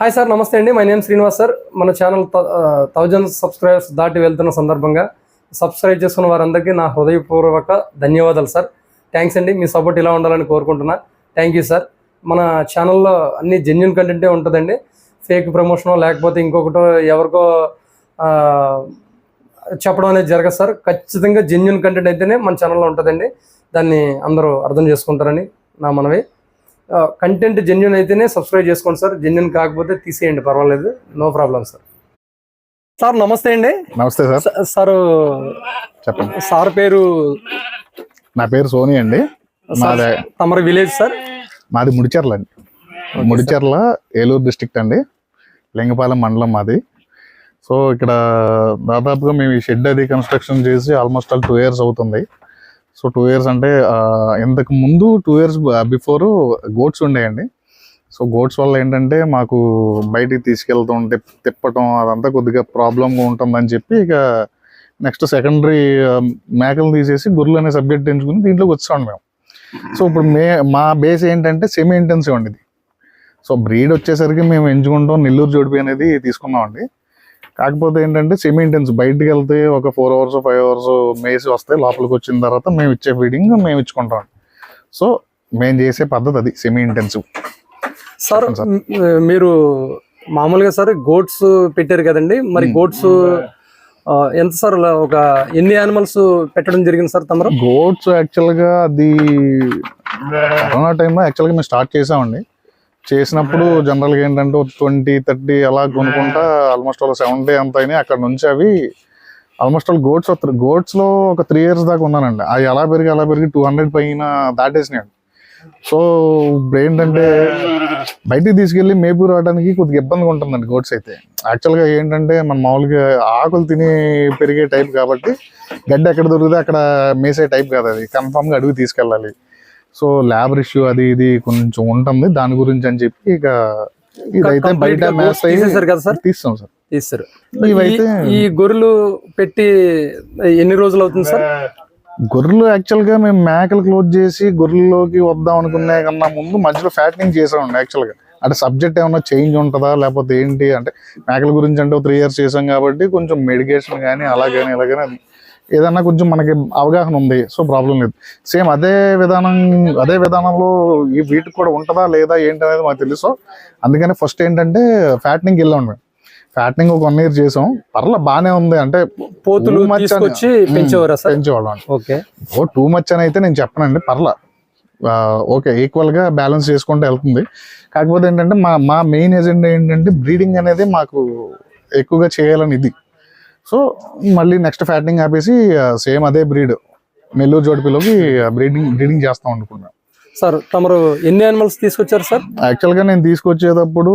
Hi sir నమస్తే అండి. My name Srinivas sir మన ఛానల్ థౌజండ్ సబ్స్క్రైబర్స్ దాటి వెళ్తున్న సందర్భంగా సబ్స్క్రైబ్ చేసుకున్న వారందరికీ నా హృదయపూర్వక ధన్యవాదాలు సార్ థ్యాంక్స్ అండి. మీ సపోర్ట్ ఇలా ఉండాలని కోరుకుంటున్నా. థ్యాంక్ యూ సార్ మన ఛానల్లో అన్ని జెన్యున్ కంటెంటే ఉంటుందండి. ఫేక్ ప్రమోషనో లేకపోతే ఇంకొకటో ఎవరికో చెప్పడం అనేది జరగదు సార్ ఖచ్చితంగా జెన్యున్ కంటెంట్ అయితేనే మన ఛానల్లో ఉంటుందండి. దాన్ని అందరూ అర్థం చేసుకుంటారని నా మనవి. కంటెంట్ జెన్యున్ అయితేనే సబ్స్క్రైబ్ చేసుకోండి సార్. జెన్యున్ కాకపోతే తీసేయండి పర్వాలేదు. నో ప్రాబ్లం సార్ సార్ నమస్తే అండి. నమస్తే సార్ సార్ చెప్పండి. సార్ పేరు? నా పేరు సోని అండి. మాది తమరి విలేజ్ సార్? మాది ముడిచెర్ల అండి. ముడిచెర్ల ఏలూరు డిస్ట్రిక్ట్ అండి. లింగపాలెం మండలం మాది. సో ఇక్కడ దాదాపుగా మేము ఈ షెడ్ అది కన్స్ట్రక్షన్ చేసి ఆల్మోస్ట్ ఆల్ టూ ఇయర్స్ అవుతుంది. సో టూ ఇయర్స్ అంటే ఇంతకు ముందు టూ ఇయర్స్ బిఫోర్ గోట్స్ ఉండేయండి. సో గోట్స్ వల్ల ఏంటంటే మాకు బయటికి తీసుకెళ్తుంటే తిప్పటం అదంతా కొద్దిగా ప్రాబ్లంగా ఉంటుందని చెప్పి ఇక నెక్స్ట్ సెకండరీ మేకలు తీసేసి గొర్రెలు అనే సబ్జెక్ట్ ఎంచుకుని దీంట్లోకి వచ్చాం మేము. సో ఇప్పుడు మే మా బేస్ ఏంటంటే సెమీ ఇంటెన్సివ్ అండి ఇది. సో బ్రీడ్ వచ్చేసరికి మేము ఎంచుకుంటాం నెల్లూరు జోడిపి అనేది తీసుకున్నామండి. కాకపోతే ఏంటంటే సెమీ ఇంటెన్స్ బయటికి వెళ్తే ఒక ఫోర్ అవర్స్ ఫైవ్ అవర్స్ మేసి వస్తే లోపలికి వచ్చిన తర్వాత మేము ఇచ్చే ఫీడింగ్ మేము ఇచ్చుకుంటాం. సో మేము చేసే పద్ధతి అది సెమీ ఇంటెన్సివ్ సార్ మీరు మామూలుగా సార్ గోట్స్ పెట్టారు కదండి. మరి. గోట్స్ ఎంత సార్ ఒక ఎన్ని యానిమల్స్ పెట్టడం జరిగింది సార్ తమరు? గోట్స్ యాక్చువల్గా అది కరోనా టైంలో యాక్చువల్గా మేము స్టార్ట్ చేసామండి. చేసినప్పుడు జనరల్గా ఏంటంటే ట్వంటీ థర్టీ అలా కొనుక్కుంటా ఆల్మోస్ట్ ఒక సెవెంటీ అంత అయినాయి. అక్కడ నుంచి అవి ఆల్మోస్ట్ ఆల్ గోట్స్ గోట్స్లో ఒక త్రీ ఇయర్స్ దాకా ఉన్నానండి. అవి అలా పెరిగి అలా పెరిగి టూ హండ్రెడ్ పైన దాటేసినాయి. సో ఇప్పుడు ఏంటంటే బయటికి తీసుకెళ్ళి మేపు రావడానికి కొద్దిగా ఇబ్బందిగా ఉంటుందండి గోట్స్ అయితే. యాక్చువల్గా ఏంటంటే మన మామూలుగా ఆకులు తిని పెరిగే టైప్ కాబట్టి గడ్డి ఎక్కడ దొరికితే అక్కడ మేసే టైప్ కాదు అది. కన్ఫామ్గా అడుగు తీసుకెళ్ళాలి. సో ల్యాబ్ ఇష్యూ అది ఇది కొంచెం ఉంటుంది. దాని గురించి అని చెప్పి ఇక ఇదైతే బయట తీసేశారు కదా సార్? తీస్తాం సార్. తీస్తారు. ఇవైతే ఈ గొర్రెలు పెట్టి ఎన్ని రోజులు అవుతుంది సార్? గొర్రెలు యాక్చువల్గా మేము మేకలు క్లోజ్ చేసి గొర్రెల్లోకి వద్దాం అనుకునే కన్నా ముందు మధ్యలో ఫ్యాటనింగ్ చేసామండి యాక్చువల్గా. అంటే సబ్జెక్ట్ ఏమన్నా చేంజ్ ఉంటుందా? లేకపోతే ఏంటి? అంటే మేకల గురించి అంటే త్రీ ఇయర్స్ చేసాం కాబట్టి కొంచెం మెడికేషన్ కానీ అలా కానీ ఇలా కానీ ఏదన్నా కొంచెం మనకి అవగాహన ఉంది సో ప్రాబ్లం లేదు. సేమ్ అదే విధానం అదే విధానంలో ఈ వీటికి కూడా ఉంటుందా లేదా ఏంటి అనేది మాకు తెలుసు. అందుకని ఫస్ట్ ఏంటంటే ఫ్యాటనింగ్ వెళ్ళాం మేము. ఫ్యాటనింగ్ ఒక వన్ ఇయర్ చేసాం. పర్లే బాగానే ఉంది అంటే పోతులు పెంచేవాళ్ళం. ఓకే. ఓ టూ మచ్ అని అయితే నేను చెప్పనండి పర్లా. ఓకే ఈక్వల్గా బ్యాలెన్స్ చేసుకుంటూ వెళ్తుంది. కాకపోతే ఏంటంటే మా మా మెయిన్ ఎజెండా ఏంటంటే బ్రీడింగ్ అనేది మాకు ఎక్కువగా చేయాలని ఇది. సో మళ్ళీ నెక్స్ట్ ఫ్యాటింగ్ ఆపేసి సేమ్ అదే బ్రీడ్. నెల్లూరు జోడిపిలోకి బ్రీడింగ్ బ్రీడింగ్ చేస్తాం అనుకున్నాం సార్ తమరు ఎన్ని యానిమల్స్ తీసుకొచ్చారు సార్? యాక్చువల్గా నేను తీసుకొచ్చేటప్పుడు